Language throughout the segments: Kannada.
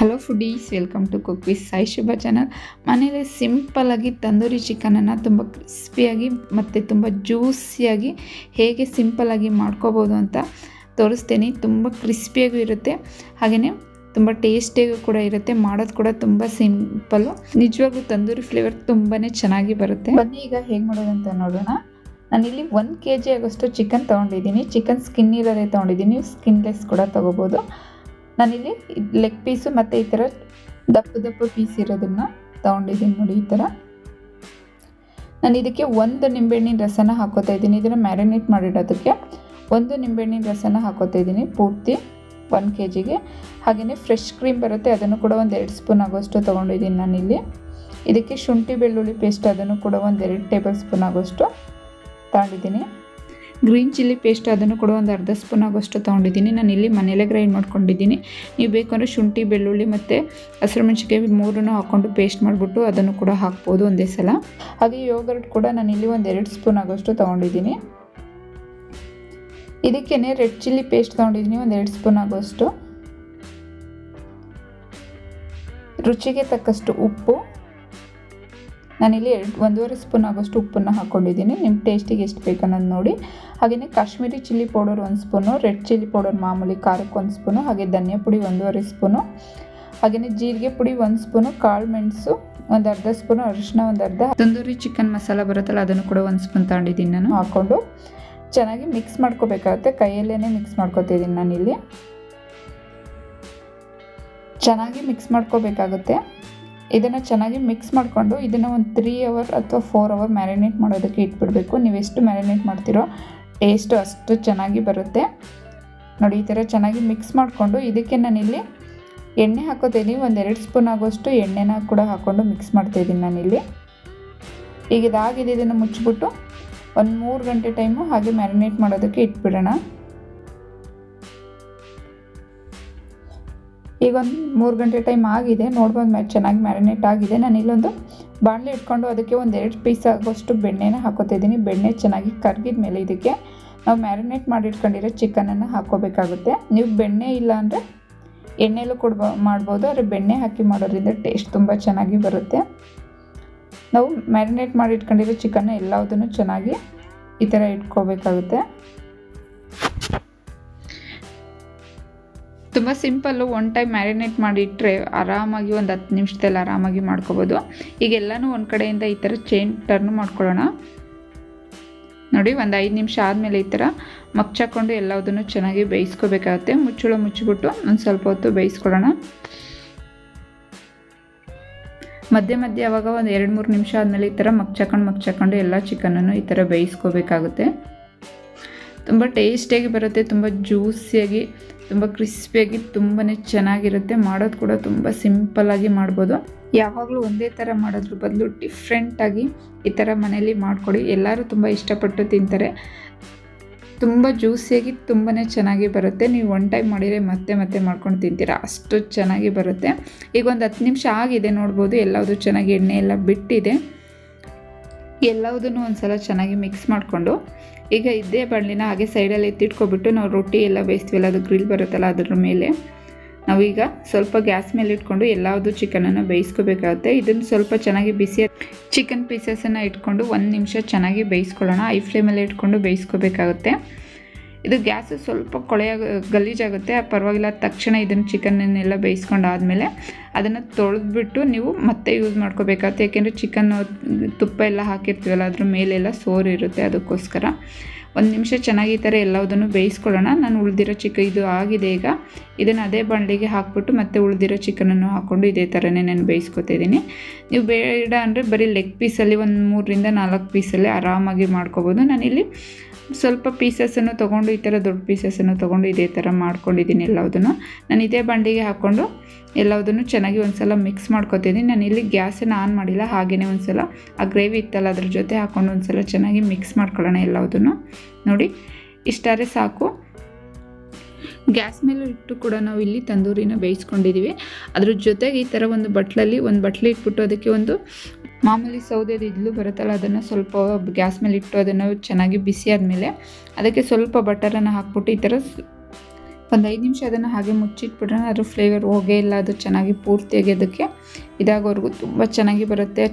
Hello foodies welcome to cook with Sai Shubha channel ಮನೇಲಿ ಸಿಂಪಲ್ಲಾಗಿ ತಂದೂರಿ ಚಿಕನನ್ನು ತುಂಬ ಕ್ರಿಸ್ಪಿಯಾಗಿ ಮತ್ತು ತುಂಬ ಜ್ಯೂಸಿಯಾಗಿ ಹೇಗೆ ಸಿಂಪಲ್ಲಾಗಿ ಮಾಡ್ಕೋಬೋದು ಅಂತ ತೋರಿಸ್ತೀನಿ. ತುಂಬ ಕ್ರಿಸ್ಪಿಯಾಗೂ ಇರುತ್ತೆ. ಹಾಗೆಯೇ ತುಂಬ ಟೇಸ್ಟಿಯಾಗೂ ಕೂಡ ಇರುತ್ತೆ. ಮಾಡೋದು ಕೂಡ ತುಂಬ ಸಿಂಪಲ್ಲು ನಿಜವಾಗ್ಲೂ ತಂದೂರಿ ಫ್ಲೇವರ್ ತುಂಬಾ ಚೆನ್ನಾಗಿ ಬರುತ್ತೆ. ಬನ್ನಿ ಈಗ ಹೇಗೆ ಮಾಡೋದು ಅಂತ ನೋಡೋಣ. ನಾನಿಲ್ಲಿ ಒಂದು ಕೆ ಜಿ ಆಗೋಷ್ಟು ಚಿಕನ್ ತೊಗೊಂಡಿದ್ದೀನಿ. ಚಿಕನ್ ಸ್ಕಿನ್ ಇರೋದೇ ತೊಗೊಂಡಿದ್ದೀನಿ. ಸ್ಕಿನ್ಲೆಸ್ ಕೂಡ ತೊಗೋಬೋದು. ನಾನಿಲ್ಲಿ ಲೆಗ್ ಪೀಸು ಮತ್ತು ಈ ಥರ ದಪ್ಪ ದಪ್ಪ ಪೀಸ್ ಇರೋದನ್ನು ತೊಗೊಂಡಿದ್ದೀನಿ ನೋಡಿ ಈ ಥರ ನಾನು ಇದಕ್ಕೆ ಒಂದು ನಿಂಬೆಹಣ್ಣಿನ ರಸನ ಹಾಕೋತಾ ಇದ್ದೀನಿ. ಇದನ್ನು ಮ್ಯಾರಿನೇಟ್ ಮಾಡಿಡೋದಕ್ಕೆ ಒಂದು ನಿಂಬೆಹಣ್ಣಿನ ರಸನ ಹಾಕೋತಾ ಇದ್ದೀನಿ ಪೂರ್ತಿ ಒನ್ ಕೆ ಜಿಗೆ ಹಾಗೆಯೇ ಫ್ರೆಶ್ ಕ್ರೀಮ್ ಬರುತ್ತೆ, ಅದನ್ನು ಕೂಡ ಒಂದು ಎರಡು ಸ್ಪೂನ್ ಆಗೋಷ್ಟು ತೊಗೊಂಡಿದ್ದೀನಿ ನಾನಿಲ್ಲಿ. ಇದಕ್ಕೆ ಶುಂಠಿ ಬೆಳ್ಳುಳ್ಳಿ ಪೇಸ್ಟ್ ಅದನ್ನು ಕೂಡ ಒಂದು ಎರಡು ಟೇಬಲ್ ಸ್ಪೂನ್ ಆಗೋಷ್ಟು ತಗೊಂಡಿದ್ದೀನಿ. ಗ್ರೀನ್ ಚಿಲ್ಲಿ ಪೇಸ್ಟ್ ಅದನ್ನು ಕೂಡ ಒಂದು ಅರ್ಧ ಸ್ಪೂನ್ ಆಗೋಷ್ಟು ತೊಗೊಂಡಿದ್ದೀನಿ. ನಾನು ಇಲ್ಲಿ ಮನೇಲೇ ಗ್ರೈಂಡ್ ಮಾಡ್ಕೊಂಡಿದ್ದೀನಿ. ನೀವು ಬೇಕಂದ್ರೆ ಶುಂಠಿ, ಬೆಳ್ಳುಳ್ಳಿ ಮತ್ತು ಹಸಿರು ಮೆಣಸಿಕಾಯಿ ಮೂರನ್ನು ಹಾಕ್ಕೊಂಡು ಪೇಸ್ಟ್ ಮಾಡಿಬಿಟ್ಟು ಅದನ್ನು ಕೂಡ ಹಾಕ್ಬೋದು ಒಂದೇ ಸಲ. ಹಾಗೆ ಯೋಗರ್ಟ್ ಕೂಡ ನಾನು ಇಲ್ಲಿ ಒಂದು ಎರಡು ಸ್ಪೂನ್ ಆಗೋಷ್ಟು ತೊಗೊಂಡಿದ್ದೀನಿ. ಇದಕ್ಕೇ ರೆಡ್ ಚಿಲ್ಲಿ ಪೇಸ್ಟ್ ತೊಗೊಂಡಿದ್ದೀನಿ, ಒಂದು ಎರಡು ಸ್ಪೂನ್ ಆಗೋಷ್ಟು. ರುಚಿಗೆ ತಕ್ಕಷ್ಟು ಉಪ್ಪು. ನಾನಿಲ್ಲಿ ಎರಡು, ಒಂದೂವರೆ ಸ್ಪೂನ್ ಆಗೋಷ್ಟು ಉಪ್ಪನ್ನು ಹಾಕ್ಕೊಂಡಿದ್ದೀನಿ. ನಿಮ್ಮ ಟೇಸ್ಟಿಗೆ ಎಷ್ಟು ಬೇಕು ಅನ್ನೋದು ನೋಡಿ. ಹಾಗೆಯೇ ಕಾಶ್ಮೀರಿ ಚಿಲ್ಲಿ ಪೌಡರ್ ಒಂದು ಸ್ಪೂನು, ರೆಡ್ ಚಿಲ್ಲಿ ಪೌಡರ್ ಮಾಮೂಲಿ ಖಾರಕ್ಕೆ ಒಂದು ಸ್ಪೂನು, ಹಾಗೆ ಧನಿಯಾ ಪುಡಿ ಒಂದೂವರೆ ಸ್ಪೂನು. ಹಾಗೆಯೇ ಜೀರಿಗೆ ಪುಡಿ ಒಂದು ಸ್ಪೂನು, ಕಾಳು ಮೆಣಸು ಒಂದು ಅರ್ಧ ಸ್ಪೂನು ಅರಿಶಿನ ಒಂದು ಅರ್ಧ. ತಂದೂರಿ ಚಿಕನ್ ಮಸಾಲ ಬರುತ್ತಲ್ಲ, ಅದನ್ನು ಕೂಡ ಒಂದು ಸ್ಪೂನ್ ತಗೊಂಡಿದ್ದೀನಿ ನಾನು. ಹಾಕ್ಕೊಂಡು ಚೆನ್ನಾಗಿ ಮಿಕ್ಸ್ ಮಾಡ್ಕೋಬೇಕಾಗುತ್ತೆ. ಕೈಯಲ್ಲೇ ಮಿಕ್ಸ್ ಮಾಡ್ಕೊತಿದ್ದೀನಿ ನಾನಿಲ್ಲಿ. ಚೆನ್ನಾಗಿ ಮಿಕ್ಸ್ ಮಾಡ್ಕೋಬೇಕಾಗುತ್ತೆ. ಇದನ್ನು ಚೆನ್ನಾಗಿ ಮಿಕ್ಸ್ ಮಾಡಿಕೊಂಡು ಇದನ್ನು ಒಂದು ತ್ರೀ ಅವರ್ ಅಥವಾ ಫೋರ್ ಅವರ್ ಮ್ಯಾರಿನೇಟ್ ಮಾಡೋದಕ್ಕೆ ಇಟ್ಬಿಡಬೇಕು. ನೀವು ಎಷ್ಟು ಮ್ಯಾರಿನೇಟ್ ಮಾಡ್ತೀರೋ ಟೇಸ್ಟು ಅಷ್ಟು ಚೆನ್ನಾಗಿ ಬರುತ್ತೆ. ನೋಡಿ, ಈ ಥರ ಚೆನ್ನಾಗಿ ಮಿಕ್ಸ್ ಮಾಡಿಕೊಂಡು ಇದಕ್ಕೆ ನಾನಿಲ್ಲಿ ಎಣ್ಣೆ ಹಾಕೋತೀನಿ ಒಂದು ಎರಡು ಸ್ಪೂನ್ ಆಗೋಷ್ಟು ಎಣ್ಣೆನ ಕೂಡ ಹಾಕ್ಕೊಂಡು ಮಿಕ್ಸ್ ಮಾಡ್ತಾಯಿದ್ದೀನಿ ನಾನಿಲ್ಲಿ. ಈಗ ಇದಾಗಿದೆ ಇದನ್ನು ಮುಚ್ಚಿಬಿಟ್ಟು ಒಂದು ಮೂರು ಗಂಟೆ ಟೈಮು ಹಾಗೆ ಮ್ಯಾರಿನೇಟ್ ಮಾಡೋದಕ್ಕೆ ಇಟ್ಬಿಡೋಣ. ಈಗ ಒಂದು ಮೂರು ಗಂಟೆ ಟೈಮ್ ಆಗಿದೆ. ನೋಡ್ಬೋದು ಮ್ಯಾ ಚೆನ್ನಾಗಿ ಮ್ಯಾರಿನೇಟ್ ಆಗಿದೆ. ನಾನು ಇಲ್ಲೊಂದು ಬಾಣಲೆ ಇಟ್ಕೊಂಡು ಅದಕ್ಕೆ ಒಂದು ಎರಡು ಪೀಸ್ ಆಗೋಷ್ಟು ಬೆಣ್ಣೆನ ಹಾಕೋತಿದ್ದೀನಿ. ಬೆಣ್ಣೆ ಚೆನ್ನಾಗಿ ಕರ್ಗಿದ ಮೇಲೆ ಇದಕ್ಕೆ ನಾವು ಮ್ಯಾರಿನೇಟ್ ಮಾಡಿ ಇಟ್ಕೊಂಡಿರೋ ಚಿಕನನ್ನು ಹಾಕೋಬೇಕಾಗುತ್ತೆ. ನೀವು ಬೆಣ್ಣೆ ಇಲ್ಲ ಅಂದರೆ ಎಣ್ಣೆಲೂ ಕೊಡ್ಬೋ ಮಾಡ್ಬೋದು. ಆದರೆ ಬೆಣ್ಣೆ ಹಾಕಿ ಮಾಡೋದ್ರಿಂದ ಟೇಸ್ಟ್ ತುಂಬ ಚೆನ್ನಾಗಿ ಬರುತ್ತೆ. ನಾವು ಮ್ಯಾರಿನೇಟ್ ಮಾಡಿ ಇಟ್ಕೊಂಡಿರೋ ಚಿಕನ್ನ ಎಲ್ಲದನ್ನು ಚೆನ್ನಾಗಿ ಈ ಥರ ಇಟ್ಕೋಬೇಕಾಗುತ್ತೆ. ತುಂಬ ಸಿಂಪಲ್ಲು ಒನ್ ಟೈಮ್ ಮ್ಯಾರಿನೇಟ್ ಮಾಡಿಟ್ಟರೆ ಆರಾಮಾಗಿ ಒಂದು ಹತ್ತು ನಿಮಿಷದಲ್ಲಿ ಆರಾಮಾಗಿ ಮಾಡ್ಕೋಬೋದು. ಈಗೆಲ್ಲನೂ ಒಂದು ಕಡೆಯಿಂದ ಈ ಥರ ಚೇಂಜ್ ಟರ್ನ್ ಮಾಡ್ಕೊಳ್ಳೋಣ. ನೋಡಿ, ಒಂದು ಐದು ನಿಮಿಷ ಆದಮೇಲೆ ಈ ಥರ ಮಗ್ಚಾಕೊಂಡು ಎಲ್ಲದನ್ನು ಚೆನ್ನಾಗಿ ಬೇಯಿಸ್ಕೋಬೇಕಾಗುತ್ತೆ. ಮುಚ್ಚಳ ಮುಚ್ಚಿಬಿಟ್ಟು ಒಂದು ಸ್ವಲ್ಪ ಹೊತ್ತು ಬೇಯಿಸ್ಕೊಳ್ಳೋಣ. ಮಧ್ಯೆ ಮಧ್ಯೆ ಅವಾಗ ಒಂದು ಎರಡು ಮೂರು ನಿಮಿಷ ಆದಮೇಲೆ ಈ ಥರ ಮಗ್ಚಾಕೊಂಡು ಮಗ್ಚಾಕೊಂಡು ಎಲ್ಲ ಚಿಕನನ್ನು ಈ ಥರ ಬೇಯಿಸ್ಕೋಬೇಕಾಗುತ್ತೆ. ತುಂಬ ಟೇಸ್ಟಿಯಾಗಿ ಬರುತ್ತೆ, ತುಂಬ ಜ್ಯೂಸಿಯಾಗಿ ತುಂಬ ಕ್ರಿಸ್ಪಿಯಾಗಿ ತುಂಬಾ ಚೆನ್ನಾಗಿರುತ್ತೆ. ಮಾಡೋದು ಕೂಡ ತುಂಬ ಸಿಂಪಲ್ಲಾಗಿ ಮಾಡ್ಬೋದು. ಯಾವಾಗಲೂ ಒಂದೇ ಥರ ಮಾಡೋದ್ರ ಬದಲು ಡಿಫ್ರೆಂಟಾಗಿ ಈ ಥರ ಮನೇಲಿ ಮಾಡಿಕೊಡಿ. ಎಲ್ಲರೂ ತುಂಬ ಇಷ್ಟಪಟ್ಟು ತಿಂತಾರೆ. ತುಂಬ ಜ್ಯೂಸಿಯಾಗಿ ತುಂಬಾ ಚೆನ್ನಾಗಿ ಬರುತ್ತೆ. ನೀವು ಒನ್ ಟೈಮ್ ಮಾಡಿದರೆ ಮತ್ತೆ ಮತ್ತೆ ಮಾಡ್ಕೊಂಡು ತಿಂತೀರಾ. ಅಷ್ಟು ಚೆನ್ನಾಗಿ ಬರುತ್ತೆ. ಈಗ ಒಂದು ಹತ್ತು ನಿಮಿಷ ಆಗಿದೆ ನೋಡ್ಬೋದು. ಎಲ್ಲವುದು ಚೆನ್ನಾಗಿ ಎಣ್ಣೆ ಎಲ್ಲ ಬಿಟ್ಟಿದೆ. ಎಲ್ಲವುದನ್ನು ಒಂದು ಸಲ ಚೆನ್ನಾಗಿ ಮಿಕ್ಸ್ ಮಾಡಿಕೊಂಡು, ಈಗ ಇದ್ದೇ ಬಾಣಲಿನ ಹಾಗೆ ಸೈಡಲ್ಲಿ ಎತ್ತಿಟ್ಕೊಬಿಟ್ಟು ನಾವು ರೊಟ್ಟಿ ಎಲ್ಲ ಬೇಯಿಸ್ತೀವಲ್ಲ, ಅದು ಗ್ರಿಲ್ ಬರುತ್ತಲ್ಲ ಅದ್ರ ಮೇಲೆ. ನಾವೀಗ ಸ್ವಲ್ಪ ಗ್ಯಾಸ್ ಮೇಲೆ ಇಟ್ಕೊಂಡು ಎಲ್ಲವುದು ಚಿಕನನ್ನು ಬೇಯಿಸ್ಕೋಬೇಕಾಗುತ್ತೆ. ಇದನ್ನು ಸ್ವಲ್ಪ ಚೆನ್ನಾಗಿ ಬಿಸಿ ಚಿಕನ್ ಪೀಸಸನ್ನು ಇಟ್ಕೊಂಡು ಒಂದು ನಿಮಿಷ ಚೆನ್ನಾಗಿ ಬೇಯಿಸ್ಕೊಳ್ಳೋಣ. ಐ ಫ್ಲೇಮಲ್ಲಿ ಇಟ್ಕೊಂಡು ಬೇಯಿಸ್ಕೋಬೇಕಾಗುತ್ತೆ. ಇದು ಗ್ಯಾಸು ಸ್ವಲ್ಪ ಕೊಳೆಯ ಗಲೀಜಾಗುತ್ತೆ ಪರವಾಗಿಲ್ಲ. ತಕ್ಷಣ ಇದನ್ನು ಚಿಕನನ್ನೆಲ್ಲ ಬೇಯಿಸ್ಕೊಂಡಾದಮೇಲೆ ಅದನ್ನು ತೊಳೆದ್ಬಿಟ್ಟು ನೀವು ಮತ್ತೆ ಯೂಸ್ ಮಾಡ್ಕೋಬೇಕಾಗುತ್ತೆ. ಯಾಕೆಂದರೆ ಚಿಕನ್ ತುಪ್ಪ ಎಲ್ಲ ಹಾಕಿರ್ತೀವಲ್ಲ, ಅದ್ರ ಮೇಲೆಲ್ಲ ಸೋರು ಇರುತ್ತೆ ಅದಕ್ಕೋಸ್ಕರ. ಒಂದು ನಿಮಿಷ ಚೆನ್ನಾಗಿ ಈ ಥರ ಎಲ್ಲದನ್ನು ಬೇಯಿಸ್ಕೊಳ್ಳೋಣ. ನಾನು ಉಳಿದಿರೋ ಚಿಕ ಇದು ಆಗಿದೆ ಈಗ. ಇದನ್ನು ಅದೇ ಬಾಣಲಿಗೆ ಹಾಕ್ಬಿಟ್ಟು ಮತ್ತೆ ಉಳಿದಿರೋ ಚಿಕನನ್ನು ಹಾಕ್ಕೊಂಡು ಇದೇ ಥರನೇ ನಾನು ಬೇಯಿಸ್ಕೊತಿದ್ದೀನಿ ನೀವು ಬೇಡ ಅಂದರೆ ಬರೀ ಲೆಗ್ ಪೀಸಲ್ಲಿ ಒಂದು ಮೂರರಿಂದ ನಾಲ್ಕು ಪೀಸಲ್ಲಿ ಆರಾಮಾಗಿ ಮಾಡ್ಕೋಬೋದು. ನಾನಿಲ್ಲಿ ಸ್ವಲ್ಪ ಪೀಸಸನ್ನು ತೊಗೊಂಡು ಈ ಥರ ದೊಡ್ಡ ಪೀಸಸನ್ನು ತೊಗೊಂಡು ಇದೇ ಥರ ಮಾಡ್ಕೊಂಡಿದ್ದೀನಿ ಎಲ್ಲವುದನ್ನು. ನಾನು ಇದೇ ಬಂಡಿಗೆ ಹಾಕ್ಕೊಂಡು ಎಲ್ಲದನ್ನು ಚೆನ್ನಾಗಿ ಒಂದು ಸಲ ಮಿಕ್ಸ್ ಮಾಡ್ಕೊತಿದ್ದೀನಿ ನಾನು ಇಲ್ಲಿ ಗ್ಯಾಸನ್ನು ಆನ್ ಮಾಡಿಲ್ಲ ಹಾಗೆಯೇ ಒಂದು ಸಲ ಆ ಗ್ರೇವಿ ಇತ್ತಲ್ಲ ಅದ್ರ ಜೊತೆ ಹಾಕ್ಕೊಂಡು ಒಂದು ಸಲ ಚೆನ್ನಾಗಿ ಮಿಕ್ಸ್ ಮಾಡ್ಕೊಳ್ಳೋಣ ಎಲ್ಲವುದನ್ನು. ನೋಡಿ, ಇಷ್ಟಾರೆ ಸಾಕು. ಗ್ಯಾಸ್ ಮೇಲೆ ಇಟ್ಟು ಕೂಡ ನಾವು ಇಲ್ಲಿ ತಂದೂರಿನ ಬೇಯಿಸ್ಕೊಂಡಿದ್ದೀವಿ. ಅದ್ರ ಜೊತೆಗೆ ಈ ಥರ ಒಂದು ಬಟ್ಲಲ್ಲಿ ಒಂದು ಬಟ್ಲೆ ಇಟ್ಬಿಟ್ಟು ಅದಕ್ಕೆ ಒಂದು ಮಾಮೂಲಿ ಸೌದೆದು ಇದ್ಲು ಬರುತ್ತಲ್ಲ, ಅದನ್ನು ಸ್ವಲ್ಪ ಗ್ಯಾಸ್ ಮೇಲೆ ಇಟ್ಟು ಅದನ್ನು ಚೆನ್ನಾಗಿ ಬಿಸಿ ಆದಮೇಲೆ ಅದಕ್ಕೆ ಸ್ವಲ್ಪ ಬಟರನ್ನು ಹಾಕ್ಬಿಟ್ಟು ಈ ಥರ ಒಂದು ಐದು ನಿಮಿಷ ಅದನ್ನು ಹಾಗೆ ಮುಚ್ಚಿಟ್ಬಿಟ್ರೆ ಅದ್ರ ಫ್ಲೇವರ್ ಹೋಗೇ ಇಲ್ಲ, ಅದು ಚೆನ್ನಾಗಿ ಪೂರ್ತಿಯಾಗಿ ಅದಕ್ಕೆ ಇದಾಗೋವರೆಗೂ ತುಂಬ ಚೆನ್ನಾಗಿ ಬರುತ್ತೆ.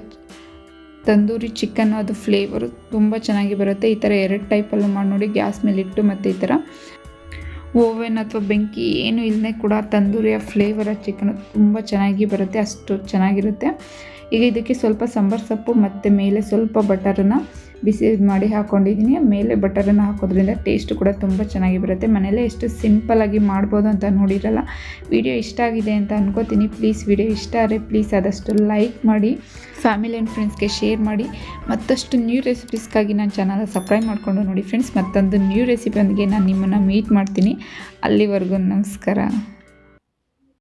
ತಂದೂರಿ ಚಿಕನ್ ಅದು ಫ್ಲೇವರು ತುಂಬ ಚೆನ್ನಾಗಿ ಬರುತ್ತೆ. ಈ ಥರ ಎರಡು ಟೈಪಲ್ಲೂ ಮಾಡಿ ನೋಡಿ ಗ್ಯಾಸ್ ಮೇಲೆ ಇಟ್ಟು ಮತ್ತು ಈ ಥರ ಓವೆನ್ ಅಥವಾ ಬೆಂಕಿ ಏನು ಇಲ್ಲದೆ ಕೂಡ ತಂದೂರಿಯ ಫ್ಲೇವರ ಚಿಕನ್ ತುಂಬ ಚೆನ್ನಾಗಿ ಬರುತ್ತೆ, ಅಷ್ಟು ಚೆನ್ನಾಗಿರುತ್ತೆ. ಈಗ ಇದಕ್ಕೆ ಸ್ವಲ್ಪ ಸಾಂಬಾರು ಸೊಪ್ಪು ಮತ್ತು ಮೇಲೆ ಸ್ವಲ್ಪ ಬಟರನ್ನು ಬಿಸಿ ಮಾಡಿ ಹಾಕ್ಕೊಂಡಿದ್ದೀನಿ ಮೇಲೆ ಬಟರನ್ನು ಹಾಕೋದ್ರಿಂದ ಟೇಸ್ಟ್ ಕೂಡ ತುಂಬ ಚೆನ್ನಾಗಿ ಬರುತ್ತೆ. ಮನೇಲೇ ಎಷ್ಟು ಸಿಂಪಲಾಗಿ ಮಾಡ್ಬೋದು ಅಂತ ನೋಡಿರಲ್ಲ. ವಿಡಿಯೋ ಇಷ್ಟ ಆಗಿದೆ ಅಂತ ಅನ್ಕೋತೀನಿ. ಪ್ಲೀಸ್ ವಿಡಿಯೋ ಇಷ್ಟ ಆದರೆ ಪ್ಲೀಸ್ ಆದಷ್ಟು ಲೈಕ್ ಮಾಡಿ, ಫ್ಯಾಮಿಲಿ ಆ್ಯಂಡ್ ಫ್ರೆಂಡ್ಸ್ಗೆ ಶೇರ್ ಮಾಡಿ. ಮತ್ತಷ್ಟು ನ್ಯೂ ರೆಸಿಪೀಸ್ಗಾಗಿ ನಾನು ಚಾನಲ್ ಸಬ್ಸ್ಕ್ರೈಬ್ ಮಾಡಿಕೊಂಡು ನೋಡಿ ಫ್ರೆಂಡ್ಸ್. ಮತ್ತೊಂದು ನ್ಯೂ ರೆಸಿಪಿಯೊಂದಿಗೆ ನಾನು ನಿಮ್ಮನ್ನು ಮೀಟ್ ಮಾಡ್ತೀನಿ. ಅಲ್ಲಿವರೆಗೂ ನಮಸ್ಕಾರ.